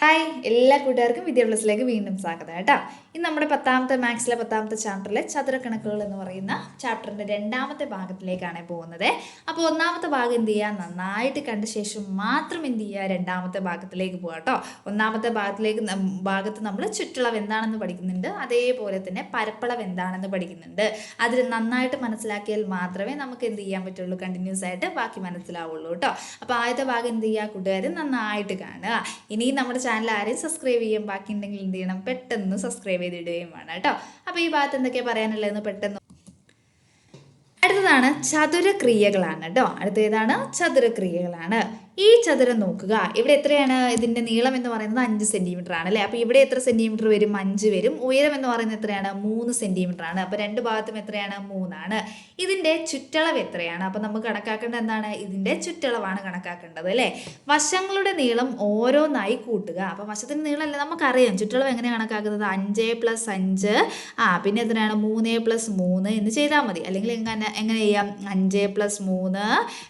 Hi എല്ലാ കൂട്ടുകാർക്കും വിദ്യാഭ്യാസത്തിലേക്ക് വീണ്ടും സ്വാഗതം കേട്ടോ. ഇന്ന് നമ്മുടെ പത്താമത്തെ മാത്സിലെ പത്താമത്തെ ചാപ്റ്ററിലെ ചതുരക്കണക്കുകൾ എന്ന് പറയുന്ന ചാപ്റ്ററിന്റെ രണ്ടാമത്തെ ഭാഗത്തിലേക്കാണ് പോകുന്നത്. അപ്പോൾ ഒന്നാമത്തെ ഭാഗം എന്ത് ചെയ്യുക? നന്നായിട്ട് കണ്ട ശേഷം മാത്രം എന്ത് ചെയ്യുക? രണ്ടാമത്തെ ഭാഗത്തിലേക്ക് പോകാം കേട്ടോ. ഒന്നാമത്തെ ഭാഗത്തിലേക്ക് ഭാഗത്ത് നമ്മൾ ചുറ്റളവ് എന്താണെന്ന് പഠിക്കുന്നുണ്ട്. അതേപോലെ തന്നെ പരപ്പളവ് എന്താണെന്ന് പഠിക്കുന്നുണ്ട്. അതിൽ നന്നായിട്ട് മനസ്സിലാക്കിയാൽ മാത്രമേ നമുക്ക് എന്ത് ചെയ്യാൻ പറ്റുള്ളൂ? കണ്ടിന്യൂസ് ആയിട്ട് ബാക്കി മനസ്സിലാവുള്ളൂ കേട്ടോ. അപ്പോൾ ആദ്യത്തെ ഭാഗം എന്ത് ചെയ്യുക? കൂട്ടുകാർ നന്നായിട്ട് കാണുക. ഇനി നമ്മുടെ ചാനൽ ആരെയും സബ്സ്ക്രൈബ് ചെയ്യാൻ ബാക്കി ഉണ്ടെങ്കിൽ എന്ത് ചെയ്യണം? പെട്ടെന്ന് സബ്സ്ക്രൈബ് ചെയ്തിടുകയും വേണം കേട്ടോ. അപ്പോൾ ഈ ഭാഗത്ത് എന്തൊക്കെയാണ് പറയാനുള്ളതെന്ന് പെട്ടെന്ന് അടുത്തതാണ് ചതുരക്രിയകളാണ് കേട്ടോ. അടുത്ത ഏതാണ്? ചതുരക്രിയകളാണ്. ഈ ചതുരം നോക്കുക. ഇവിടെ എത്രയാണ് ഇതിന്റെ നീളം എന്ന് പറയുന്നത് അഞ്ച് സെന്റിമീറ്റർ ആണ് അല്ലേ? അപ്പോൾ ഇവിടെ എത്ര സെന്റിമീറ്റർ വരും? അഞ്ച് വരും. ഉയരം എന്ന് പറയുന്നത് എത്രയാണ്? മൂന്ന് സെന്റിമീറ്റർ ആണ്. അപ്പോൾ രണ്ട് ഭാഗത്തും എത്രയാണ്? മൂന്നാണ്. ഇതിന്റെ ചുറ്റളവ് എത്രയാണ്? അപ്പോൾ നമുക്ക് കണക്കാക്കേണ്ടത് എന്താണ്? ഇതിന്റെ ചുറ്റളവാണ് കണക്കാക്കേണ്ടത് അല്ലേ? വശങ്ങളുടെ നീളം ഓരോന്നായി കൂട്ടുക. അപ്പോൾ വശത്തിന്റെ അല്ലേ നമുക്കറിയാം. ചുറ്റളവ് എങ്ങനെ കണക്കാക്കുന്നത്? അഞ്ച് പ്ലസ് അഞ്ച്. ആ പിന്നെ എത്രയാണ്? മൂന്ന് പ്ലസ് മൂന്ന് എന്ന് ചെയ്താൽ മതി. അല്ലെങ്കിൽ എങ്ങനെ എങ്ങനെ ചെയ്യാം? അഞ്ച് പ്ലസ് മൂന്ന്.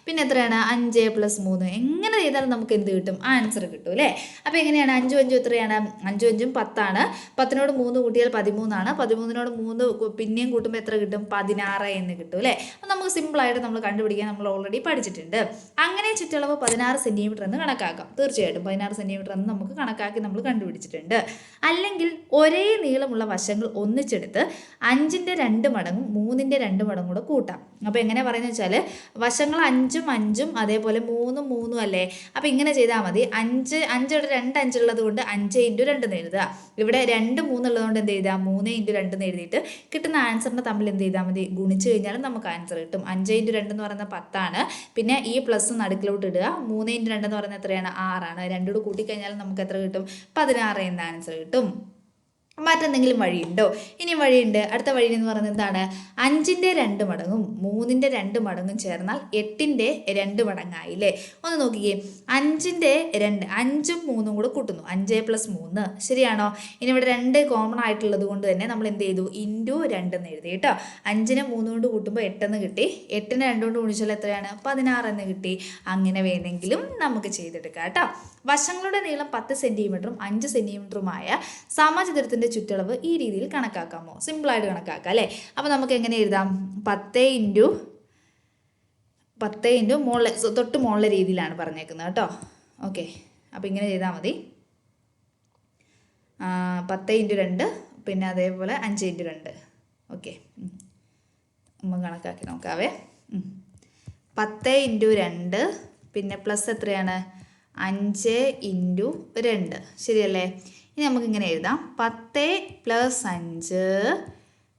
പിന്നെ എത്രയാണ്? അഞ്ച് പ്ലസ് മൂന്ന്. എങ്ങനെ ചെയ്താലും നമുക്ക് എന്ത് കിട്ടും? ആൻസർ കിട്ടും അല്ലേ? അപ്പോൾ എങ്ങനെയാണ്? അഞ്ചും അഞ്ചും എത്രയാണ്? അഞ്ചും അഞ്ചും പത്താണ്. പത്തിനോട് മൂന്ന് കൂട്ടിയാൽ പതിമൂന്നാണ്. പതിമൂന്നിനോട് മൂന്ന് പിന്നെയും കൂട്ടുമ്പോൾ എത്ര കിട്ടും? പതിനാറ് എന്ന് കിട്ടും അല്ലേ? അപ്പം നമുക്ക് സിമ്പിളായിട്ട് നമ്മൾ കണ്ടുപിടിക്കാൻ നമ്മൾ ഓൾറെഡി പഠിച്ചിട്ടുണ്ട്. അങ്ങനെ ചുറ്റളവ് പതിനാറ് സെന്റിമീറ്റർ എന്ന് കണക്കാക്കാം. തീർച്ചയായിട്ടും പതിനാറ് സെന്റിമീറ്റർ എന്ന് നമുക്ക് കണക്കാക്കി നമ്മൾ കണ്ടുപിടിച്ചിട്ടുണ്ട്. അല്ലെങ്കിൽ ഒരേ നീളമുള്ള വശങ്ങൾ ഒന്നിച്ചെടുത്ത് അഞ്ചിന്റെ രണ്ട് മടങ്ങും മൂന്നിന്റെ രണ്ട് മടങ്ങും കൂടെ കൂട്ടാം. അപ്പോൾ എങ്ങനെ പറയുന്നത് വെച്ചാൽ വശങ്ങൾ അഞ്ചും അഞ്ചും അതേപോലെ മൂന്നും മൂന്നും അല്ലേ? അപ്പോൾ ഇങ്ങനെ ചെയ്താൽ മതി. അഞ്ച് അഞ്ചോടെ രണ്ട് അഞ്ചുള്ളത് കൊണ്ട് അഞ്ച് ഇന്റു രണ്ട് എഴുതുക. ഇവിടെ രണ്ട് മൂന്നുള്ളത് കൊണ്ട് എന്ത് ചെയ്താൽ മൂന്ന് ഇന്റു രണ്ട് എന്ന് എഴുതിയിട്ട് കിട്ടുന്ന ആൻസറിനെ തമ്മിൽ എന്ത് ചെയ്താൽ മതി? ഗുണിച്ച് കഴിഞ്ഞാലും നമുക്ക് ആൻസർ കിട്ടും. അഞ്ച് ഇന്റു രണ്ട് എന്ന് പറയുന്നത് പത്താണ്. പിന്നെ ഈ പ്ലസ് നടുക്കിലോട്ട് ഇടുക. മൂന്ന് ഇന്റു രണ്ട് എന്ന് പറയുന്നത് എത്രയാണ്? ആറാണ്. രണ്ടോട് കൂട്ടിക്കഴിഞ്ഞാലും നമുക്ക് എത്ര കിട്ടും? പതിനാറ് എന്ന ആൻസർ കിട്ടും. മറ്റെന്തെങ്കിലും വഴിയുണ്ടോ? ഇനി വഴിയുണ്ട്. അടുത്ത വഴി എന്ന് പറയുന്നത് എന്താണ്? അഞ്ചിന്റെ രണ്ട് മടങ്ങും മൂന്നിന്റെ രണ്ട് മടങ്ങും ചേർന്നാൽ എട്ടിന്റെ രണ്ട് മടങ്ങായില്ലേ? ഒന്ന് നോക്കിക്കേ. അഞ്ചിന്റെ രണ്ട് അഞ്ചും മൂന്നും കൂടെ കൂട്ടുന്നു. അഞ്ച് പ്ലസ് മൂന്ന്. ശരിയാണോ? ഇനി ഇവിടെ രണ്ട് കോമൺ ആയിട്ടുള്ളത് കൊണ്ട് തന്നെ നമ്മൾ എന്ത് ചെയ്തു? ഇന്റു രണ്ടെന്ന് എഴുതി. കേട്ടോ? അഞ്ചിനെ മൂന്ന് കൊണ്ട് കൂട്ടുമ്പോൾ എട്ടെന്ന് കിട്ടി. എട്ടിനെ രണ്ട് കൊണ്ട് ഗുണിച്ചാൽ എത്രയാണ്? പതിനാറെന്ന് കിട്ടി. അങ്ങനെ വേണമെങ്കിലും നമുക്ക് ചെയ്തെടുക്കാം. കേട്ടോ? വശങ്ങളുടെ നീളം പത്ത് സെന്റിമീറ്ററും അഞ്ച് സെന്റിമീറ്ററുമായ സമചതുരത്തിന്റെ ചുറ്റളവ് ഈ രീതിയിൽ കണക്കാക്കാമോ? സിമ്പിളായിട്ട് കണക്കാക്കാം അല്ലേ? അപ്പോൾ നമുക്ക് എങ്ങനെ എഴുതാം? പത്ത് ഇന്റു പത്ത് ഇന്റു മുകളിലെ തൊട്ട് മുകളിലെ രീതിയിലാണ് പറഞ്ഞേക്കുന്നത് കേട്ടോ. ഓക്കെ. അപ്പോൾ ഇങ്ങനെ ചെയ്താൽ മതി. പത്ത് ഇന്റു രണ്ട് പിന്നെ അതേപോലെ അഞ്ച് ഇന്റു രണ്ട്. ഓക്കെ. നമ്മൾ കണക്കാക്കി നോക്കാവേ. പത്ത് ഇന്റു രണ്ട് പിന്നെ പ്ലസ് എത്രയാണ്? അഞ്ച് ഇന്റു രണ്ട്. ശരിയല്ലേ? ഇനി നമുക്കിങ്ങനെ എഴുതാം. പത്ത് പ്ലസ് അഞ്ച്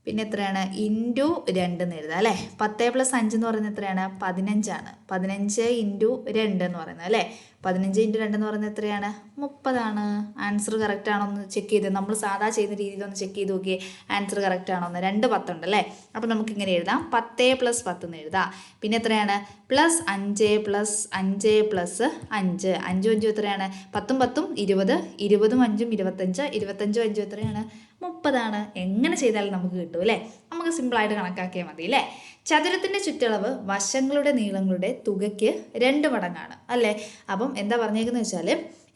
പിന്നെ എത്രയാണ്? ഇന്റു രണ്ട് എന്ന് എഴുതാം അല്ലേ? പത്ത് പ്ലസ് അഞ്ച് എന്ന് പറയുന്നത് എത്രയാണ്? പതിനഞ്ചാണ്. പതിനഞ്ച് ഇന്റു രണ്ട് എന്ന് പറയുന്നത് അല്ലേ? പതിനഞ്ച് ഇന്റു രണ്ട് എന്ന് പറയുന്നത് എത്രയാണ്? മുപ്പതാണ്. ആൻസർ കറക്റ്റ് ആണോ എന്ന് ചെക്ക് ചെയ്ത്. നമ്മൾ സാധാ ചെയ്യുന്ന രീതിയിൽ ഒന്ന് ചെക്ക് ചെയ്ത് നോക്കിയേ. ആൻസർ കറക്റ്റ് ആണോ എന്ന് രണ്ട് പത്തുണ്ട് അല്ലേ? അപ്പോൾ നമുക്ക് ഇങ്ങനെ എഴുതാം. പത്ത് പ്ലസ് പത്ത് എന്ന് എഴുതാം. പിന്നെ എത്രയാണ്? പ്ലസ് അഞ്ച് പ്ലസ് അഞ്ച് പ്ലസ് അഞ്ച്. അഞ്ചും അഞ്ചും എത്രയാണ്? പത്തും പത്തും ഇരുപത്. ഇരുപതും അഞ്ചും ഇരുപത്തഞ്ച്. ഇരുപത്തഞ്ചും അഞ്ചും എത്രയാണ്? മുപ്പതാണ്. എങ്ങനെ ചെയ്താലും നമുക്ക് കിട്ടും അല്ലേ? നമുക്ക് സിമ്പിളായിട്ട് കണക്കാക്കിയാൽ മതി അല്ലേ? ചതുരത്തിന്റെ ചുറ്റളവ് വശങ്ങളുടെ നീളങ്ങളുടെ തുകയ്ക്ക് രണ്ട് മടങ്ങാണ് അല്ലേ? അപ്പം എന്താ പറഞ്ഞേക്കുന്നത് വെച്ചാൽ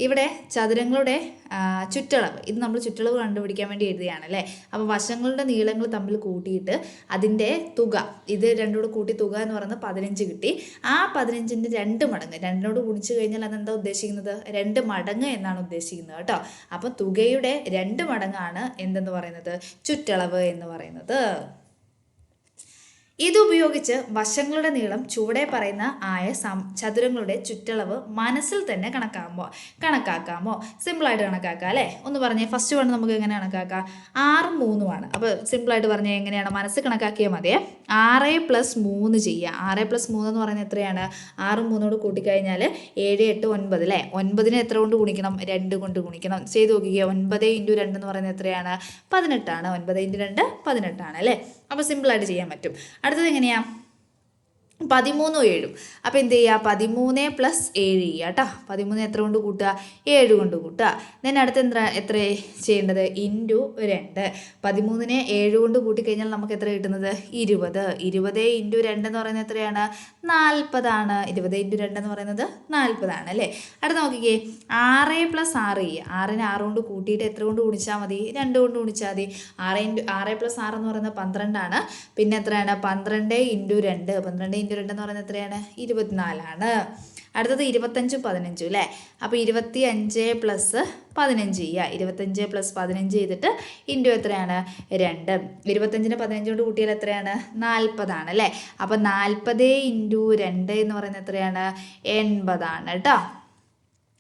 ഇവിടെ ചതുരങ്ങളുടെ ചുറ്റളവ് ഇത് നമ്മൾ ചുറ്റളവ് കണ്ടുപിടിക്കാൻ വേണ്ടി എഴുതിയാണ് അല്ലേ? അപ്പോൾ വശങ്ങളുടെ നീളങ്ങൾ തമ്മിൽ കൂട്ടിയിട്ട് അതിന്റെ തുക ഇത് രണ്ടോട് കൂട്ടി തുക എന്ന് പറയുന്നത് പതിനഞ്ച് കിട്ടി. ആ പതിനഞ്ചിന്റെ രണ്ട് മടങ്ങ് രണ്ടിനോട് കുടിച്ചു കഴിഞ്ഞാൽ അതെന്താ ഉദ്ദേശിക്കുന്നത്? രണ്ട് മടങ്ങ് എന്നാണ് ഉദ്ദേശിക്കുന്നത് കേട്ടോ. അപ്പോൾ തുകയുടെ രണ്ട് മടങ്ങാണ് എന്തെന്ന് പറയുന്നത്? ചുറ്റളവ് എന്ന് പറയുന്നത്. ഇതുപയോഗിച്ച് വശങ്ങളുടെ നീളം ചുവടെ പറയുന്ന ആയ സം ചതുരങ്ങളുടെ ചുറ്റളവ് മനസ്സിൽ തന്നെ കണക്കാകുമ്പോൾ കണക്കാക്കാമോ? സിമ്പിളായിട്ട് കണക്കാക്കാം അല്ലേ? ഒന്ന് പറഞ്ഞേ ഫസ്റ്റ് വൺ നമുക്ക് എങ്ങനെ കണക്കാക്കാം? ആറും മൂന്നുമാണ് അപ്പോൾ സിമ്പിളായിട്ട് പറഞ്ഞാൽ എങ്ങനെയാണ്? മനസ്സ് കണക്കാക്കിയാൽ മതിയെ. ആറ് പ്ലസ് മൂന്ന് ചെയ്യുക. ആറ് പ്ലസ് മൂന്ന് എന്ന് പറയുന്നത് എത്രയാണ്? ആറും മൂന്നോട് കൂട്ടിക്കഴിഞ്ഞാൽ ഏഴ് എട്ട് ഒൻപത് അല്ലേ? ഒൻപതിനെ എത്ര കൊണ്ട് ഗുണിക്കണം? രണ്ട് കൊണ്ട് ഗുണിക്കണം. ചെയ്ത് നോക്കിക്കുക ഒൻപത് ഇന്റു രണ്ട് എന്ന് പറയുന്നത് എത്രയാണ്? പതിനെട്ടാണ്. ഒൻപത് ഇന്റു രണ്ട് പതിനെട്ടാണ് അല്ലേ? അപ്പോൾ സിമ്പിളായിട്ട് ചെയ്യാൻ പറ്റും. അടുത്തത് എങ്ങനെയാ? പതിമൂന്നും ഏഴും. അപ്പോൾ എന്ത് ചെയ്യുക പതിമൂന്ന് പ്ലസ് ഏഴ് ചെയ്യുക കേട്ടോ പതിമൂന്ന് എത്ര കൊണ്ട് കൂട്ടുക? ഏഴ് കൊണ്ട് കൂട്ടുക. ഞാൻ അടുത്ത് എത്ര എത്ര ചെയ്യേണ്ടത്? ഇന്റു രണ്ട്. പതിമൂന്നിനെ ഏഴ് കൊണ്ട് കൂട്ടിക്കഴിഞ്ഞാൽ നമുക്ക് എത്ര കിട്ടുന്നത്? ഇരുപത്. ഇരുപത് ഇന്റു രണ്ട് എന്ന് പറയുന്നത് എത്രയാണ്? നാൽപ്പതാണ്. ഇരുപത് ഇന്റു രണ്ട് എന്ന് പറയുന്നത് നാൽപ്പതാണ് അല്ലേ? അടുത്ത് നോക്കിക്കേ. ആറ് പ്ലസ് ആറ് ചെയ്യുക. ആറിനെ ആറ് കൊണ്ട് കൂട്ടിയിട്ട് എത്ര കൊണ്ട് ഗുണിച്ചാൽ മതി? രണ്ട് കൊണ്ട് ഗുണിച്ചാൽ മതി. ആറ് ഇന്റു ആറ് പ്ലസ് ആറ് എന്ന് പറയുന്നത് പന്ത്രണ്ടാണ്. പിന്നെ എത്രയാണ്? പന്ത്രണ്ട് ഇന്റു രണ്ട്. പന്ത്രണ്ട് ഇന്റു രണ്ട് എന്ന് പറയുന്നത് എത്രയാണ്? ഇരുപത്തിനാലാണ്. അടുത്തത് ഇരുപത്തഞ്ചും പതിനഞ്ചും അല്ലേ അപ്പോൾ ഇരുപത്തി അഞ്ച് പ്ലസ് പതിനഞ്ച് ചെയ്യുക ഇരുപത്തഞ്ച് പ്ലസ് പതിനഞ്ച് ചെയ്തിട്ട് ഇന്റു എത്രയാണ്? രണ്ട്. ഇരുപത്തഞ്ചിന് പതിനഞ്ച് കൊണ്ട് കൂട്ടിയാൽ എത്രയാണ്? നാൽപ്പതാണ് അല്ലേ അപ്പോൾ നാൽപ്പത് ഇന്റു രണ്ട് എന്ന് പറയുന്നത് എത്രയാണ്? എൺപതാണ് കേട്ടോ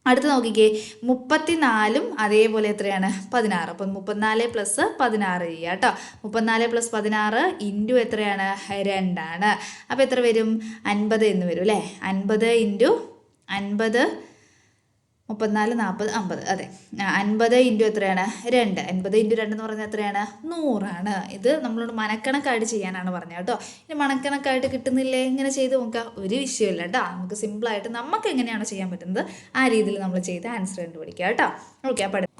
അടുത്ത് നോക്കിക്കേ. മുപ്പത്തിനാലും അതേപോലെ എത്രയാണ്? പതിനാറ്. അപ്പം മുപ്പത്തിനാല് പ്ലസ് പതിനാറ് ചെയ്യുക കേട്ടോ. മുപ്പത്തിനാല് പ്ലസ് പതിനാറ് ഇന്റു എത്രയാണ്? രണ്ടാണ്. അപ്പോൾ എത്ര വരും? അൻപത് എന്ന് വരും അല്ലേ? അൻപത് ഇന്റു അൻപത് മുപ്പത്തിനാല് നാൽപ്പത് അമ്പത്. അതെ. അൻപത് ഇന്റു എത്രയാണ്? രണ്ട്. അൻപത് ഇന്റു രണ്ട് എന്ന് പറഞ്ഞാൽ എത്രയാണ്? നൂറാണ്. ഇത് നമ്മളോട് മനക്കണക്കായിട്ട് ചെയ്യാനാണ് പറഞ്ഞത് കേട്ടോ. ഇനി മണക്കണക്കായിട്ട് കിട്ടുന്നില്ലേ? ഇങ്ങനെ ചെയ്ത് നോക്കുക. ഒരു വിഷയമില്ല കേട്ടോ. നമുക്ക് സിമ്പിളായിട്ട് നമുക്ക് എങ്ങനെയാണോ ചെയ്യാൻ പറ്റുന്നത് ആ രീതിയിൽ നമ്മൾ ചെയ്ത് ആൻസർ കണ്ടുപിടിക്കുക കേട്ടോ. ഓക്കെ അപ്പോൾ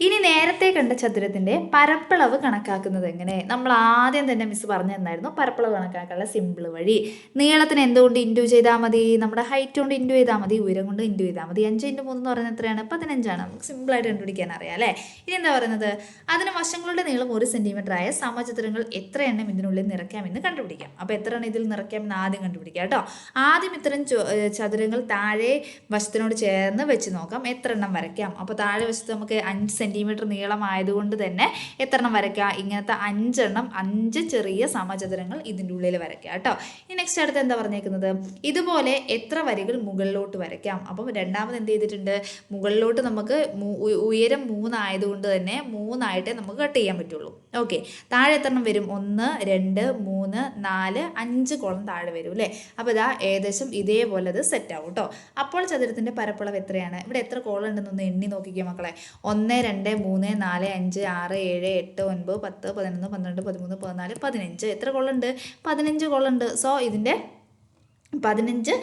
ഇനി നേരത്തെ കണ്ട ചതുരത്തിന്റെ പരപ്പളവ് കണക്കാക്കുന്നത് എങ്ങനെ? നമ്മൾ ആദ്യം തന്നെ മിസ് പറഞ്ഞു തന്നായിരുന്നു പരപ്പളവ് കണക്കാക്കാനുള്ള സിമ്പിൾ വഴി. നീളത്തിന് എന്തുകൊണ്ട് ഇന്റു ചെയ്താൽ മതി? നമ്മുടെ ഹൈറ്റ് കൊണ്ട് ഇന്റു ചെയ്താൽ മതി. ഉയരം കൊണ്ട് ഇന്റു ചെയ്താൽ മതി. അഞ്ച് ഇന്റു മൂന്ന് എന്ന് എത്രയാണ്? പതിനഞ്ചാണ്. നമുക്ക് സിമ്പിളായിട്ട് കണ്ടുപിടിക്കാൻ അറിയാം അല്ലേ? ഇനി എന്താ പറയുന്നത്? അതിന് വശങ്ങളുടെ നീളം ഒരു സെന്റിമീറ്റർ ആയ സമചതുരങ്ങൾ എത്ര എണ്ണം ഇതിനുള്ളിൽ നിറയ്ക്കാം എന്ന് കണ്ടുപിടിക്കാം. അപ്പോൾ എത്ര എണ്ണം ഇതിൽ നിറയ്ക്കാമെന്ന് ആദ്യം കണ്ടുപിടിക്കാം കേട്ടോ. ആദ്യം ഇത്തരം ചതുരങ്ങൾ താഴെ വശത്തിനോട് ചേർന്ന് വെച്ച് നോക്കാം. എത്ര എണ്ണം വരയ്ക്കാം? അപ്പോൾ താഴെ വശത്ത് നമുക്ക് അഞ്ച് സെന്റിമീറ്റർ നീളമായതുകൊണ്ട് തന്നെ എത്ര വരയ്ക്കുക. വരയ്ക്കാം ഇങ്ങനത്തെ അഞ്ചെണ്ണം അഞ്ച് ചെറിയ സമചതുരങ്ങൾ ഇതിന്റെ ഉള്ളിൽ വരയ്ക്കുക കേട്ടോ. ഇനി നെക്സ്റ്റ് അടുത്ത് എന്താ പറഞ്ഞേക്കുന്നത്? ഇതുപോലെ എത്ര വരികൾ മുകളിലോട്ട് വരയ്ക്കാം. അപ്പം രണ്ടാമത് എന്ത് ചെയ്തിട്ടുണ്ട്? മുകളിലോട്ട് നമുക്ക് ഉയരം മൂന്നായതുകൊണ്ട് തന്നെ മൂന്നായിട്ടേ നമുക്ക് കട്ട് ചെയ്യാൻ പറ്റുള്ളൂ. ഓക്കെ താഴെ എത്ര എണ്ണം വരും ഒന്ന് രണ്ട് മൂന്ന് നാല് അഞ്ച് കോളം താഴെ വരും അല്ലേ? അപ്പോൾ ഇതാ ഏകദേശം ഇതേപോലെ അത് സെറ്റ് ആവും കേട്ടോ അപ്പോൾ ചതുരത്തിന്റെ പരപ്പളവ് എത്രയാണ്? ഇവിടെ എത്ര കോളം ഉണ്ടെന്നൊന്ന് എണ്ണി നോക്കിക്കുക മക്കളെ. ഒന്ന് രണ്ട് മൂന്ന് നാല് അഞ്ച് ആറ് ഏഴ് എട്ട് ഒൻപത് പത്ത് പതിനൊന്ന് പന്ത്രണ്ട് പതിമൂന്ന് പതിനാല് പതിനഞ്ച്. എത്ര കോളുണ്ട് പതിനഞ്ച് കോളുണ്ട് സോ ഇതിന്റെ പതിനഞ്ച്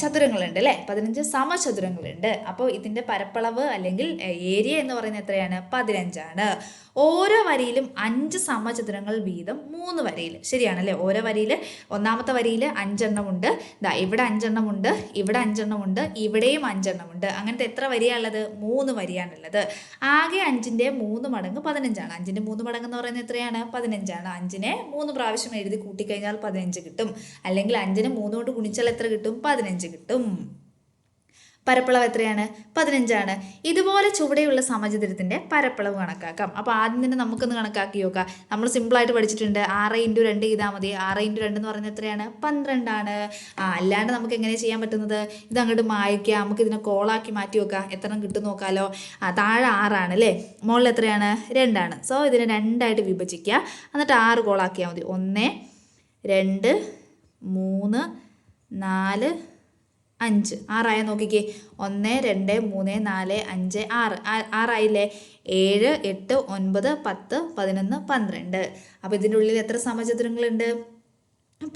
ചതുരങ്ങളുണ്ട് അല്ലേ? പതിനഞ്ച് സമചതുരങ്ങളുണ്ട്. അപ്പോൾ ഇതിന്റെ പരപ്പളവ് അല്ലെങ്കിൽ ഏരിയ എന്ന് പറയുന്നത് എത്രയാണ്? പതിനഞ്ചാണ്. ഓരോ വരിയിലും അഞ്ച് സമചതുരങ്ങൾ വീതം മൂന്ന് വരിയിൽ. ശരിയാണല്ലേ ഓരോ വരിയിൽ ഒന്നാമത്തെ വരിയിൽ അഞ്ചെണ്ണമുണ്ട്. ദാ ഇവിടെ അഞ്ചെണ്ണമുണ്ട് ഇവിടെ അഞ്ചെണ്ണമുണ്ട് ഇവിടെയും അഞ്ചെണ്ണമുണ്ട്. അങ്ങനത്തെ എത്ര വരിയാണുള്ളത്? മൂന്ന് വരിയാണുള്ളത്. ആകെ അഞ്ചിന്റെ മൂന്ന് മടങ്ങ് പതിനഞ്ചാണ്. അഞ്ചിന്റെ മൂന്ന് മടങ്ങ് എന്ന് പറയുന്നത് എത്രയാണ്? പതിനഞ്ചാണ്. അഞ്ചിനെ മൂന്ന് പ്രാവശ്യം എഴുതി കൂട്ടിക്കഴിഞ്ഞാൽ പതിനഞ്ച് കിട്ടും. അല്ലെങ്കിൽ അഞ്ചിന് മൂന്ന് കൊണ്ട് ഗുണിച്ചാൽ എത്ര കിട്ടും? പതിനഞ്ച് കിട്ടും. പരപ്പളവ് എത്രയാണ്? പതിനഞ്ചാണ്. ഇതുപോലെ ചുവടെയുള്ള സമചതുരത്തിന്റെ പരപ്പളവ് കണക്കാക്കാം. അപ്പോൾ ആദ്യം തന്നെ നമുക്കൊന്ന് കണക്കാക്കി നോക്കാം. നമ്മൾ സിമ്പിളായിട്ട് പഠിച്ചിട്ടുണ്ട്. ആറ് ഇന്റു രണ്ട് ചെയ്താൽ മതി. ആറ് ഇന്റു രണ്ട് എന്ന് പറയുന്നത് എത്രയാണ്? പന്ത്രണ്ടാണ്. ആ അല്ലാണ്ട് നമുക്ക് എങ്ങനെ ചെയ്യാൻ പറ്റുന്നത്? ഇത് അങ്ങോട്ട് മായ്ക്കുക. നമുക്ക് ഇതിനെ കോളാക്കി മാറ്റി വെക്കാം എത്ര കിട്ടും നോക്കാമല്ലോ ആ താഴെ ആറാണ് അല്ലേ? മുകളിൽ എത്രയാണ്? രണ്ടാണ്. സോ ഇതിനെ രണ്ടായിട്ട് വിഭജിക്കുക. എന്നിട്ട് ആറ് കോളാക്കിയാൽ മതി. ഒന്ന് രണ്ട് മൂന്ന് നാല് അഞ്ച്. ആറായ നോക്കിക്കേ. ഒന്ന് രണ്ട് മൂന്ന് നാല് അഞ്ച് ആറ്. ആറായില്ലേ? ഏഴ് എട്ട് ഒൻപത് പത്ത് പതിനൊന്ന് പന്ത്രണ്ട്. അപ്പോൾ ഇതിന്റെ ഉള്ളിൽ എത്ര സമചതുരങ്ങളുണ്ട്?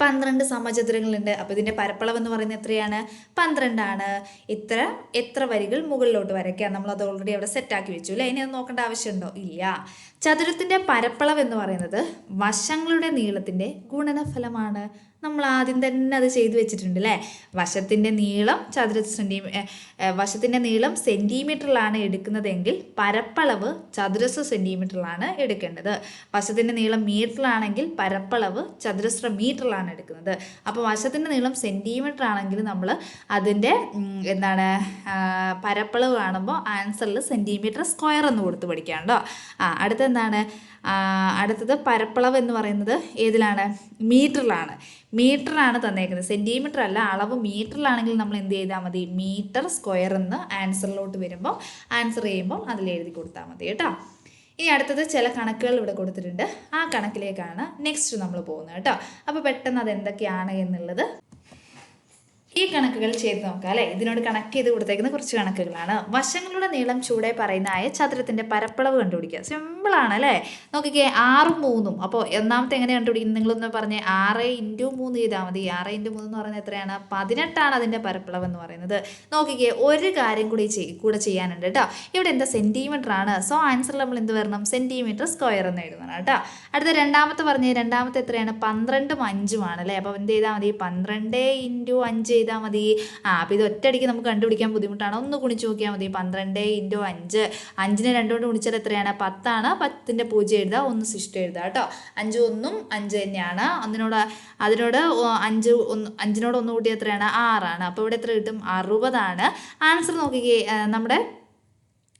പന്ത്രണ്ട് സമചതുരങ്ങളുണ്ട്. അപ്പോൾ ഇതിന്റെ പരപ്പളവ് എന്ന് പറയുന്നത് എത്രയാണ്? പന്ത്രണ്ടാണ്. ഇത്ര എത്ര വരികൾ മുകളിലോട്ട് വരയ്ക്കാം. നമ്മൾ അത് ഓൾറെഡി അവിടെ സെറ്റാക്കി വെച്ചു. അല്ലേ? ഇനി അത് നോക്കേണ്ട ആവശ്യമുണ്ടോ? ഇല്ല. ചതുരത്തിന്റെ പരപ്പളവ് എന്ന് പറയുന്നത് വശങ്ങളുടെ നീളത്തിന്റെ ഗുണനഫലമാണ്. നമ്മൾ ആദ്യം തന്നെ അത് ചെയ്തു വെച്ചിട്ടുണ്ട് അല്ലേ വശത്തിന്റെ നീളം ചതുര സെന്റി വശത്തിന്റെ നീളം സെന്റിമീറ്ററിലാണ് എടുക്കുന്നതെങ്കിൽ പരപ്പളവ് ചതുരശ്ര സെന്റിമീറ്ററിലാണ് എടുക്കേണ്ടത്. വശത്തിന്റെ നീളം മീറ്ററിലാണെങ്കിൽ പരപ്പളവ് ചതുരശ്ര മീറ്ററിലാണ് എടുക്കുന്നത്. അപ്പോൾ വശത്തിന്റെ നീളം സെന്റിമീറ്റർ ആണെങ്കിൽ നമ്മൾ അതിന്റെ എന്താണ് പരപ്പളവ് കാണുമ്പോൾ ആൻസറിൽ സെന്റിമീറ്റർ സ്ക്വയർ എന്ന് കൊടുത്ത് പഠിക്കാണ്ടോ ആ അടുത്ത എന്താണ്? അടുത്തത് പരപ്പളവ് എന്ന് പറയുന്നത് ഏതിലാണ്? മീറ്ററിലാണ്. മീറ്ററാണ് തന്നേക്കുന്നത്. സെന്റിമീറ്റർ അല്ല അളവ് മീറ്ററിലാണെങ്കിൽ നമ്മൾ എന്ത് ചെയ്താൽ മതി? മീറ്റർ സ്ക്വയർ എന്ന് ആൻസറിലോട്ട് വരുമ്പോൾ ആൻസർ ചെയ്യുമ്പോൾ അതിൽ എഴുതി കൊടുത്താൽ മതി കേട്ടോ. ഇനി അടുത്തത് ചില കണക്കുകൾ ഇവിടെ കൊടുത്തിട്ടുണ്ട്. ആ കണക്കിലേക്കാണ് നെക്സ്റ്റ് നമ്മൾ പോകുന്നത് കേട്ടോ. അപ്പോൾ പെട്ടെന്ന് അത് എന്തൊക്കെയാണ് എന്നുള്ളത് ഈ കണക്കുകൾ ചെയ്ത് നോക്കാം അല്ലേ? ഇതിനോട് കണക്ട് ചെയ്ത് കൊടുത്തേക്കുന്ന കുറച്ച് കണക്കുകളാണ്. വശങ്ങളുടെ നീളം ചൂടെ പറയുന്ന ആയ ചതുരത്തിന്റെ പരപ്പളവ് കണ്ടുപിടിക്കുക. സിമ്പിളാണ് അല്ലേ? നോക്കിക്കേ ആറും മൂന്നും. അപ്പോൾ ഒന്നാമത്തെ എങ്ങനെ കണ്ടുപിടിക്കുന്നത് നിങ്ങളൊന്ന് പറഞ്ഞ് ആറ് ഇന്റു മൂന്ന് ചെയ്താൽ മതി. ആറ് ഇന്റു മൂന്ന് എന്ന് പറയുന്നത് എത്രയാണ്? പതിനെട്ടാണ് അതിന്റെ പരപ്പളവ് എന്ന് പറയുന്നത്. നോക്കിക്കേ ഒരു കാര്യം കൂടി കൂടെ ചെയ്യാനുണ്ട് കേട്ടോ. ഇവിടെ എന്താ സെന്റിമീറ്റർ ആണ്. സോ ആൻസർ നമ്മൾ എന്ത് വരണം? സെന്റിമീറ്റർ സ്ക്വയർ എന്ന് എഴുതണം കേട്ടോ. അടുത്ത രണ്ടാമത്തെ പറഞ്ഞ് രണ്ടാമത്തെ എത്രയാണ്? പന്ത്രണ്ടും അഞ്ചുമാണ് അല്ലേ? അപ്പോൾ എന്ത് ചെയ്താൽ മതി? പന്ത്രണ്ട് ഇന്റു അഞ്ച് ചെയ്താൽ മതി. ആ അപ്പോൾ ഇത് ഒറ്റയടിക്ക് നമുക്ക് കണ്ടുപിടിക്കാൻ ബുദ്ധിമുട്ടാണ്. ഒന്ന് കുണിച്ച് നോക്കിയാൽ മതി. പന്ത്രണ്ട് ഇന്റു അഞ്ച്. അഞ്ചിനെ രണ്ടുകൊണ്ട് കൊണ്ട് ഗുണിച്ചാൽ എത്രയാണ്? പത്താണ്. പത്തിന്റെ പൂജ്യം എഴുതുക ഒന്ന് ശിഷ്ടം എഴുതുക കേട്ടോ. അഞ്ച് ഒന്നും അഞ്ച് തന്നെയാണ്. അതിനോട് അതിനോട് അഞ്ച് ഒന്ന് അഞ്ചിനോട് ഒന്ന് കൂട്ടി എത്രയാണ്? ആറാണ്. അപ്പോൾ ഇവിടെ എത്ര കിട്ടും? അറുപതാണ്. ആൻസർ നോക്കിക്കേ നമ്മുടെ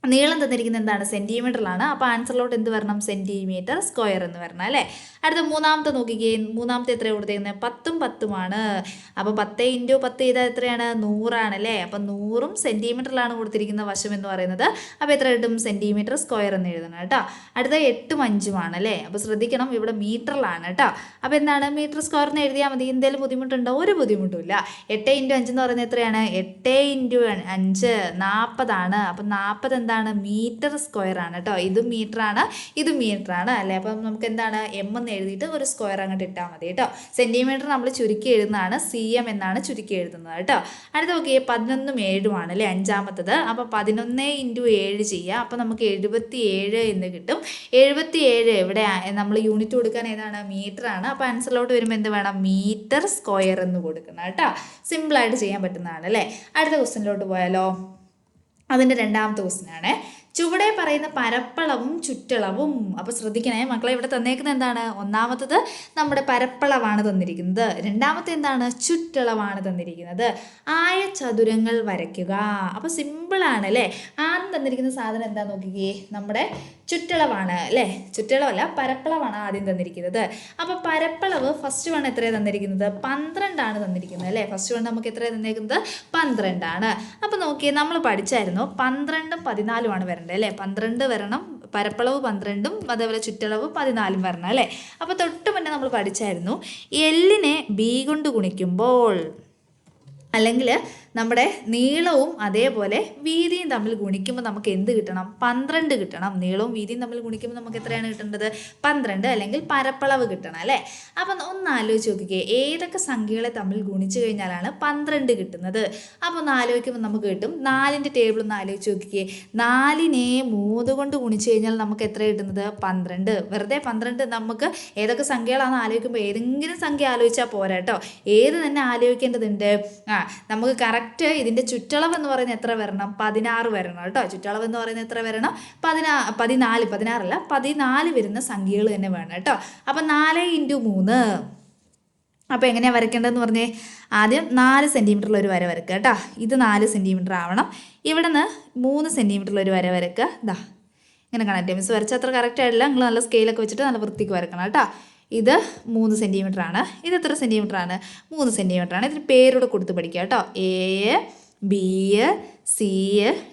നീളം തന്നിരിക്കുന്നത് എന്താണ്? സെന്റിമീറ്ററിലാണ് അപ്പോൾ ആൻസറിലോട്ട് എന്ത് വരണം? സെന്റിമീറ്റർ സ്ക്വയർ എന്ന് വരണം അല്ലേ? അടുത്ത മൂന്നാമത്തെ നോക്കിക്കേ. മൂന്നാമത്തെ എത്രയാണ് കൊടുത്തേക്കുന്നത് പത്തും പത്തുമാണ്. അപ്പോൾ പത്ത് ഇന്റു പത്ത് ചെയ്താൽ എത്രയാണ്? നൂറാണ് അല്ലേ? അപ്പം നൂറും സെന്റിമീറ്ററിലാണ് കൊടുത്തിരിക്കുന്ന വശം എന്ന് പറയുന്നത്. അപ്പോൾ എത്ര കിട്ടും? സെന്റിമീറ്റർ സ്ക്വയർ എന്ന് എഴുതണം കേട്ടോ. അടുത്ത എട്ടും അഞ്ചുമാണ് അല്ലേ? അപ്പോൾ ശ്രദ്ധിക്കണം ഇവിടെ മീറ്ററിലാണ് കേട്ടോ. അപ്പോൾ എന്താണ്? മീറ്റർ സ്ക്വയർ എന്ന് എഴുതിയാൽ മതി. എന്തെങ്കിലും ബുദ്ധിമുട്ടുണ്ടോ? ഒരു ബുദ്ധിമുട്ടുമില്ല. എട്ട് ഇന്റു അഞ്ച് എന്ന് പറയുന്നത് എത്രയാണ്? എട്ട് ഇന്റു അഞ്ച്. നാൽപ്പതാണ്. അപ്പം നാൽപ്പത് എന്താണ് മീറ്റർ സ്ക്വയർ ആണ് കേട്ടോ. ഇതും മീറ്റർ ആണ് ഇതും മീറ്റർ ആണ് അല്ലേ? അപ്പം നമുക്ക് എന്താണ്? എം എന്ന് എഴുതിയിട്ട് ഒരു സ്ക്വയർ അങ്ങോട്ട് ഇട്ടാൽ മതി കേട്ടോ. സെന്റിമീറ്റർ നമ്മൾ ചുരുക്കി എഴുതുന്നതാണ് സി എം എന്നാണ് ചുരുക്കി എഴുതുന്നത് കേട്ടോ. അടുത്ത നോക്കിയേ പതിനൊന്നും ഏഴുമാണ് അല്ലേ? അഞ്ചാമത്തത്. അപ്പോൾ പതിനൊന്ന് ഇന്റു ഏഴ് ചെയ്യുക അപ്പോൾ നമുക്ക് എഴുപത്തി ഏഴ് എന്ന് കിട്ടും. എഴുപത്തി ഏഴ് ഇവിടെ നമ്മൾ യൂണിറ്റ് കൊടുക്കാൻ ഏതാണ്? മീറ്റർ ആണ്. അപ്പോൾ ആൻസറിലോട്ട് വരുമ്പോൾ എന്ത് വേണം? മീറ്റർ സ്ക്വയർ എന്ന് കൊടുക്കണം കേട്ടോ. സിമ്പിളായിട്ട് ചെയ്യാൻ പറ്റുന്നതാണ് അല്ലേ? അടുത്ത ക്വസ്റ്റ്യനിലോട്ട് പോയാലോ. അതിന്റെ രണ്ടാമത്തെ ക്വസ്റ്റിനാണ് ചുവടെ പറയുന്ന പരപ്പളവും ചുറ്റളവും അപ്പോൾ ശ്രദ്ധിക്കണേ മക്കളെ ഇവിടെ തന്നേക്കുന്നത് എന്താണ്? ഒന്നാമത്തത് നമ്മുടെ പരപ്പളവാണ് തന്നിരിക്കുന്നത്. രണ്ടാമത്തെ എന്താണ്? ചുറ്റളവാണ് തന്നിരിക്കുന്നത്. ആയ ചതുരങ്ങൾ വരയ്ക്കുക. അപ്പോൾ സിമ്പിളാണ് അല്ലേ? ആദ്യം തന്നിരിക്കുന്ന സാധനം എന്താ നോക്കിക്കേ? നമ്മുടെ ചുറ്റളവാണ് അല്ലേ? ചുറ്റളവല്ല പരപ്പളവാണ് ആദ്യം തന്നിരിക്കുന്നത്. അപ്പോൾ പരപ്പളവ് ഫസ്റ്റ് വൺ എത്രയാണ് തന്നിരിക്കുന്നത്? പന്ത്രണ്ടാണ് തന്നിരിക്കുന്നത് അല്ലേ? ഫസ്റ്റ് വൺ നമുക്ക് എത്രയാണ് തന്നിരിക്കുന്നത്? പന്ത്രണ്ടാണ്. അപ്പോൾ നോക്കിയേ നമ്മൾ പഠിച്ചായിരുന്നു പന്ത്രണ്ടും പതിനാലുമാണ് വരേണ്ടത് അല്ലേ? പന്ത്രണ്ട് വരണം പരപ്പളവ് പന്ത്രണ്ടും അതേപോലെ ചുറ്റളവ് പതിനാലും വരണം അല്ലേ? അപ്പോൾ തൊട്ട് മുന്നേ നമ്മൾ പഠിച്ചായിരുന്നു എല്ലിനെ ബി കൊണ്ട് ഗുണിക്കുമ്പോൾ അല്ലെങ്കിൽ നമ്മുടെ നീളവും അതേപോലെ വീതിയും തമ്മിൽ ഗുണിക്കുമ്പോൾ നമുക്ക് എന്ത് കിട്ടണം? പന്ത്രണ്ട് കിട്ടണം. നീളവും വീതിയും തമ്മിൽ ഗുണിക്കുമ്പോൾ നമുക്ക് എത്രയാണ് കിട്ടേണ്ടത്? പന്ത്രണ്ട് അല്ലെങ്കിൽ പരപ്പളവ് കിട്ടണം അല്ലേ? അപ്പം ഒന്ന് ആലോചിച്ച് നോക്കിക്കേ. ഏതൊക്കെ സംഖ്യകളെ തമ്മിൽ ഗുണിച്ചു കഴിഞ്ഞാലാണ് പന്ത്രണ്ട് കിട്ടുന്നത്? അപ്പോൾ ഒന്ന് ആലോചിക്കുമ്പോൾ നമുക്ക് കിട്ടും നാലിന്റെ ടേബിൾ ഒന്ന് ആലോചിച്ച് നോക്കിക്കേ. നാലിനെ മൂന്ന് കൊണ്ട് ഗുണിച്ചു കഴിഞ്ഞാൽ നമുക്ക് എത്ര കിട്ടുന്നത്? പന്ത്രണ്ട്. വെറുതെ പന്ത്രണ്ട് നമുക്ക് ഏതൊക്കെ സംഖ്യകളാണെന്ന് ആലോചിക്കുമ്പോൾ ഏതെങ്കിലും സംഖ്യ ആലോചിച്ചാൽ പോരാട്ടോ. ഏത് തന്നെ ആലോചിക്കേണ്ടതുണ്ട്? ആ നമുക്ക് കറക്റ്റ് ഇതിന്റെ ചുറ്റളവ് എന്ന് പറയുന്നത് എത്ര വരണം? പതിനാറ് വരണം കേട്ടോ. ചുറ്റളവ് എന്ന് പറയുന്നത് എത്ര വരണം? പതിനാ പതിനാല് പതിനാറല്ല പതിനാല് വരുന്ന സംഖ്യകൾ തന്നെ വേണം കേട്ടോ. അപ്പം നാല് ഇന്റു മൂന്ന്. അപ്പോൾ എങ്ങനെയാണ് വരയ്ക്കേണ്ടതെന്ന് പറഞ്ഞേ? ആദ്യം നാല് സെന്റിമീറ്ററിൽ ഒരു വര വരയ്ക്കുക കേട്ടോ. ഇത് നാല് സെന്റിമീറ്റർ ആവണം. ഇവിടെ നിന്ന് മൂന്ന് സെന്റിമീറ്ററിൽ ഒരു വര വരയ്ക്കുക. ഇതാ ഇങ്ങനെ കാണാം മിസ് വരച്ച അത്ര കറക്റ്റ് ആയിട്ടില്ല. നിങ്ങൾ നല്ല സ്കെയിലൊക്കെ വെച്ചിട്ട് നല്ല വൃത്തിക്ക് വരക്കണം കേട്ടോ. ഇത് മൂന്ന് സെന്റിമീറ്റർ ആണ്. ഇത് എത്ര സെന്റിമീറ്റർ ആണ്? മൂന്ന് സെന്റിമീറ്റർ ആണ്. ഇതിന് പേരൂടെ കൊടുത്ത് പഠിക്കുക കേട്ടോ. എ ബി സി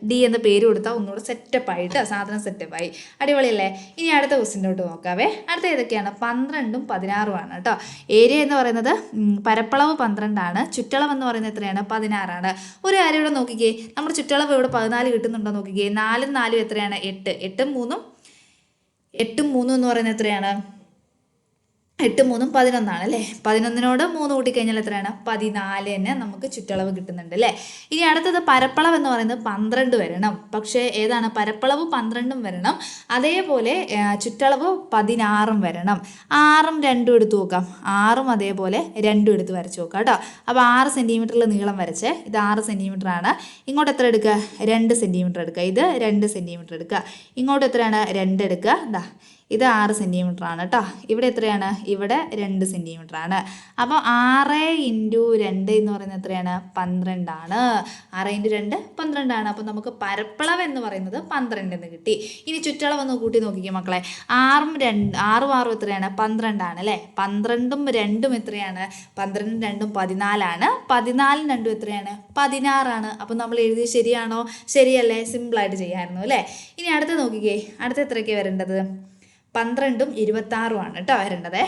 ഡി എന്ന പേര് കൊടുത്താൽ ഒന്നുകൂടെ സെറ്റപ്പായിട്ട് സാധനം സെറ്റപ്പായി അടിപൊളിയല്ലേ? ഇനി അടുത്ത ക്വസ്റ്റിനോട്ട് നോക്കാവേ. അടുത്ത ഏതൊക്കെയാണ്? പന്ത്രണ്ടും പതിനാറുമാണ് കേട്ടോ. ഏരിയ എന്ന് പറയുന്നത് പരപ്പളവ് പന്ത്രണ്ടാണ്. ചുറ്റളവ് എന്ന് പറയുന്നത് എത്രയാണ്? പതിനാറാണ്. ഒരു കാര്യം ഇവിടെ നോക്കിക്കേ. നമ്മുടെ ചുറ്റളവ് ഇവിടെ പതിനാല് കിട്ടുന്നുണ്ടോ നോക്കിക്കേ. നാലും നാലും എത്രയാണ്? എട്ട്. എട്ടും മൂന്നും എട്ടും മൂന്നും എന്ന് പറയുന്നത് എത്രയാണ്? എട്ട് മൂന്നും പതിനൊന്നാണ് അല്ലേ? പതിനൊന്നിനോട് മൂന്ന് കൂട്ടിക്കഴിഞ്ഞാൽ എത്രയാണ്? പതിനാല് തന്നെ നമുക്ക് ചുറ്റളവ് കിട്ടുന്നുണ്ട് അല്ലേ? ഇനി അടുത്തത് പരപ്പളവ് എന്ന് പറയുന്നത് പന്ത്രണ്ട് വരണം. പക്ഷേ ഏതാണ്? പരപ്പളവ് പന്ത്രണ്ടും വരണം. അതേപോലെ ചുറ്റളവ് പതിനാറും വരണം. ആറും രണ്ടും എടുത്ത് നോക്കാം. ആറും അതേപോലെ രണ്ടും എടുത്ത് വരച്ച് നോക്കാം കേട്ടോ. അപ്പോൾ ആറ് സെന്റിമീറ്ററിൽ നീളം വരച്ച്. ഇത് ആറ് സെന്റിമീറ്റർ ആണ് ഇങ്ങോട്ട് എത്ര എടുക്കുക? രണ്ട് സെന്റിമീറ്റർ എടുക്കുക. ഇത് രണ്ട് സെന്റിമീറ്റർ എടുക്കുക. ഇങ്ങോട്ട് എത്രയാണ്? രണ്ട് എടുക്കുക. ഇതാ ഇത് ആറ് സെന്റിമീറ്റർ ആണ് കേട്ടോ ഇവിടെ എത്രയാണ്? ഇവിടെ രണ്ട് സെന്റിമീറ്റർ ആണ്. അപ്പോൾ ആറ് ഇന്റു രണ്ട് എന്ന് പറയുന്നത് എത്രയാണ്? പന്ത്രണ്ടാണ്. ആറ് ഇന്റു രണ്ട് പന്ത്രണ്ടാണ്. അപ്പോൾ നമുക്ക് പരപ്പളവ് എന്ന് പറയുന്നത് പന്ത്രണ്ട് എന്ന് കിട്ടി. ഇനി ചുറ്റളവ് ഒന്ന് കൂട്ടി നോക്കിക്കേ മക്കളെ. ആറും രണ്ട് ആറും ആറും എത്രയാണ്? പന്ത്രണ്ടാണ് അല്ലേ? പന്ത്രണ്ടും രണ്ടും എത്രയാണ്? പന്ത്രണ്ടും രണ്ടും പതിനാലാണ്. പതിനാലും രണ്ടും എത്രയാണ്? പതിനാറാണ്. അപ്പോൾ നമ്മൾ എഴുതി ശരിയാണോ? ശരിയല്ലേ? സിമ്പിളായിട്ട് ചെയ്യാമായിരുന്നു അല്ലേ? ഇനി അടുത്ത നോക്കിക്കേ. അടുത്ത് എത്രയ്ക്ക് വരേണ്ടത്? പന്ത്രണ്ടും ഇരുപത്താറുമാണ് കേട്ടോ വരേണ്ടത്.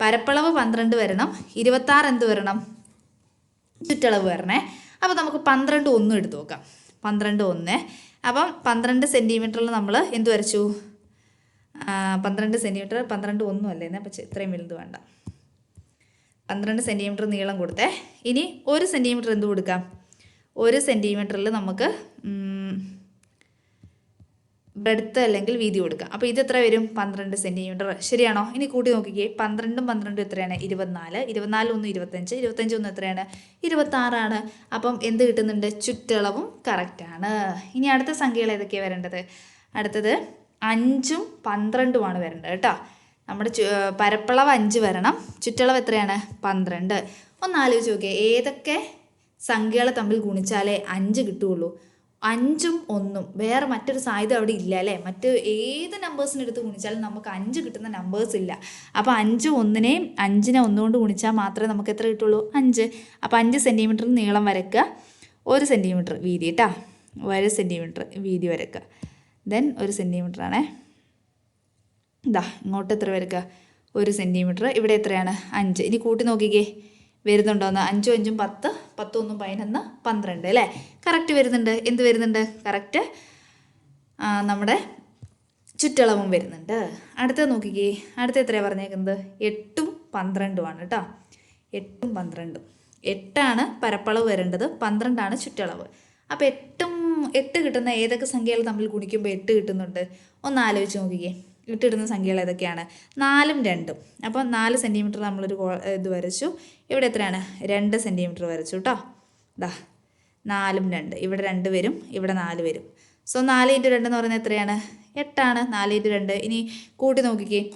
പരപ്പളവ് പന്ത്രണ്ട് വരണം. ഇരുപത്താറ് എന്ത് വരണം? ചുറ്റളവ് വരണേ. അപ്പോൾ നമുക്ക് പന്ത്രണ്ട് ഒന്നും എടുത്ത് നോക്കാം. പന്ത്രണ്ട് ഒന്ന്. അപ്പം പന്ത്രണ്ട് സെന്റിമീറ്ററിൽ നമ്മൾ എന്ത് വരച്ചു? പന്ത്രണ്ട് സെന്റിമീറ്റർ പന്ത്രണ്ട് ഒന്നും അല്ലേ പക്ഷേ ഇത്രയും വലുത് വേണ്ട. പന്ത്രണ്ട് സെന്റിമീറ്റർ നീളം കൊടുത്തേ. ഇനി ഒരു സെന്റിമീറ്റർ എന്ത് കൊടുക്കാം? ഒരു സെന്റിമീറ്ററിൽ നമുക്ക് ബ്രെഡ്ത്ത് അല്ലെങ്കിൽ വീതി കൊടുക്കുക. അപ്പോൾ ഇത് എത്ര വരും? പന്ത്രണ്ട് സെന്റിമീറ്റർ ശരിയാണോ? ഇനി കൂട്ടി നോക്കിക്കേ. പന്ത്രണ്ടും പന്ത്രണ്ടും എത്രയാണ്? ഇരുപത്തിനാല്. ഇരുപത്തിനാല് ഒന്ന് ഇരുപത്തഞ്ച് ഇരുപത്തഞ്ച് ഒന്ന് എത്രയാണ്? ഇരുപത്താറാണ്. അപ്പം എന്ത് കിട്ടുന്നുണ്ട്? ചുറ്റളവും കറക്റ്റാണ് ഇനി അടുത്ത സംഖ്യകൾ ഏതൊക്കെയാണ് വരേണ്ടത്? അടുത്തത് അഞ്ചും പന്ത്രണ്ടുമാണ് വരേണ്ടത് കേട്ടോ. നമ്മുടെ ചു പരപ്പളവ് അഞ്ച് വരണം. ചുറ്റളവ് എത്രയാണ്? പന്ത്രണ്ട്. ഒന്ന് ആലോചിച്ച് നോക്കിയേ. ഏതൊക്കെ സംഖ്യകൾ തമ്മിൽ ഗുണിച്ചാലേ അഞ്ച് കിട്ടുകയുള്ളൂ? അഞ്ചും ഒന്നും. വേറെ മറ്റൊരു സാധ്യത അവിടെ ഇല്ല അല്ലേ? മറ്റ് ഏത് നമ്പേഴ്സിനെ എടുത്ത് ഗുണിച്ചാലും നമുക്ക് അഞ്ച് കിട്ടുന്ന നമ്പേഴ്സ് ഇല്ല. അപ്പോൾ അഞ്ച് ഒന്നിനെയും അഞ്ചിനെ ഒന്നുകൊണ്ട് ഗുണിച്ചാൽ മാത്രമേ നമുക്ക് എത്ര കിട്ടുള്ളൂ? അഞ്ച്. അപ്പോൾ അഞ്ച് സെന്റിമീറ്റർ നീളം വരയ്ക്കുക ഒരു സെന്റിമീറ്റർ വീതി കേട്ടോ ഒരു സെന്റിമീറ്റർ വീതി വരയ്ക്കുക ദെൻ ഒരു സെന്റിമീറ്റർ ആണേ. ഇതാ ഇങ്ങോട്ട് എത്ര വരയ്ക്കുക ഒരു സെന്റിമീറ്റർ ഇവിടെ എത്രയാണ്? അഞ്ച്. ഇനി കൂട്ടി നോക്കിക്കേ. വരുന്നുണ്ടോന്ന്? അഞ്ചും അഞ്ചും പത്ത് പത്തൊന്നും പതിനൊന്ന് പന്ത്രണ്ട് അല്ലേ? കറക്റ്റ് വരുന്നുണ്ട്. എന്ത് വരുന്നുണ്ട്? കറക്റ്റ് നമ്മുടെ ചുറ്റളവും വരുന്നുണ്ട്. അടുത്തത് നോക്കിക്കേ. അടുത്ത എത്രയാണ് പറഞ്ഞേക്കുന്നത്? എട്ടും പന്ത്രണ്ടുമാണ് കേട്ടോ. എട്ടും പന്ത്രണ്ടും. എട്ടാണ് പരപ്പളവ് വരേണ്ടത്. പന്ത്രണ്ടാണ് ചുറ്റളവ്. അപ്പോൾ എട്ടും എട്ട് കിട്ടുന്ന ഏതൊക്കെ സംഖ്യകൾ തമ്മിൽ ഗുണിക്കുമ്പോൾ എട്ട് കിട്ടുന്നുണ്ട്? ഒന്ന് ആലോചിച്ച് നോക്കിക്കേ. ഇട്ടിടുന്ന സംഖ്യകൾ ഏതൊക്കെയാണ്? നാലും രണ്ടും. അപ്പോൾ നാല് സെന്റിമീറ്റർ നമ്മളൊരു ഇത് വരച്ചു. ഇവിടെ എത്രയാണ്? രണ്ട് സെന്റിമീറ്റർ വരച്ചു കേട്ടോ ദാ നാലും രണ്ട്. ഇവിടെ രണ്ട് വരും ഇവിടെ നാല് വരും. സോ നാല് ഇന്റു രണ്ട് എന്ന് പറയുന്നത് എത്രയാണ്? എട്ടാണ്. നാല് ഇന്റു രണ്ട്. ഇനി കൂട്ടി നോക്കിക്കേ.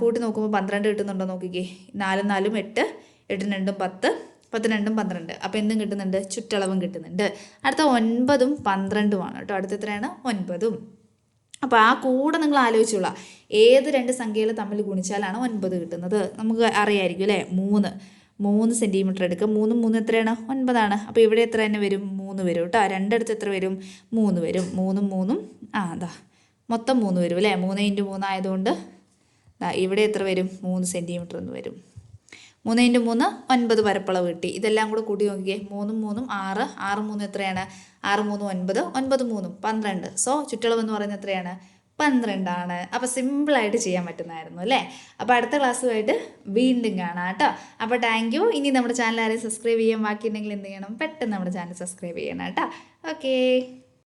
കൂട്ടി നോക്കുമ്പോൾ പന്ത്രണ്ട് കിട്ടുന്നുണ്ടോ നോക്കിക്കേ. നാലും നാലും എട്ട് എട്ടും രണ്ടും പത്ത് പത്ത് രണ്ടും പന്ത്രണ്ട്. അപ്പോൾ എന്തും കിട്ടുന്നുണ്ട്? ചുറ്റളവും കിട്ടുന്നുണ്ട്. അടുത്ത ഒൻപതും പന്ത്രണ്ടുമാണ് കേട്ടോ അടുത്ത എത്രയാണ്? ഒൻപതും. അപ്പോൾ ആ കൂടെ നിങ്ങൾ ആലോചിച്ചോളാം. ഏത് രണ്ട് സംഖ്യകൾ തമ്മിൽ ഗുണിച്ചാലാണ് ഒൻപത് കിട്ടുന്നത്? നമുക്ക് അറിയായിരിക്കും അല്ലേ? മൂന്ന്. മൂന്ന് സെന്റിമീറ്റർ എടുക്കുക. മൂന്നും മൂന്ന് എത്രയാണ്? ഒൻപതാണ്. അപ്പോൾ ഇവിടെ എത്ര തന്നെ വരും? മൂന്ന് വരും കേട്ടോ. രണ്ടിടത്ത് എത്ര വരും? മൂന്ന് വരും. മൂന്നും മൂന്നും ആ അതാ മൊത്തം മൂന്ന് വരും അല്ലേ? മൂന്ന് ഇന്റു മൂന്നായതുകൊണ്ട് ഇവിടെ എത്ര വരും? മൂന്ന് സെന്റിമീറ്റർ എന്ന് വരും. മൂന്ന് ഇന്റു മൂന്ന് ഒൻപത് പരപ്പളവ് കിട്ടി. ഇതെല്ലാം കൂടെ കൂടി നോക്കിയേ മൂന്നും മൂന്നും ആറ്. ആറ് മൂന്നും എത്രയാണ്? ആറ് മൂന്നും ഒൻപത്. ഒൻപത് മൂന്നും. പന്ത്രണ്ട്. സോ ചുറ്റളവ് എന്ന് പറയുന്നത് എത്രയാണ്? പന്ത്രണ്ടാണ്. അപ്പോൾ സിമ്പിളായിട്ട് ചെയ്യാൻ പറ്റുന്നതായിരുന്നു അല്ലേ? അപ്പോൾ അടുത്ത ക്ലാസ്സുമായിട്ട് വീണ്ടും കാണാം കേട്ടോ. അപ്പോൾ താങ്ക് യു ഇനി നമ്മുടെ ചാനൽ ആരെയും സബ്സ്ക്രൈബ് ചെയ്യാൻ ബാക്കിയുണ്ടെങ്കിൽ എന്ത് ചെയ്യണം? പെട്ടെന്ന് നമ്മുടെ ചാനൽ സബ്സ്ക്രൈബ് ചെയ്യണം കേട്ടോ. ഓക്കേ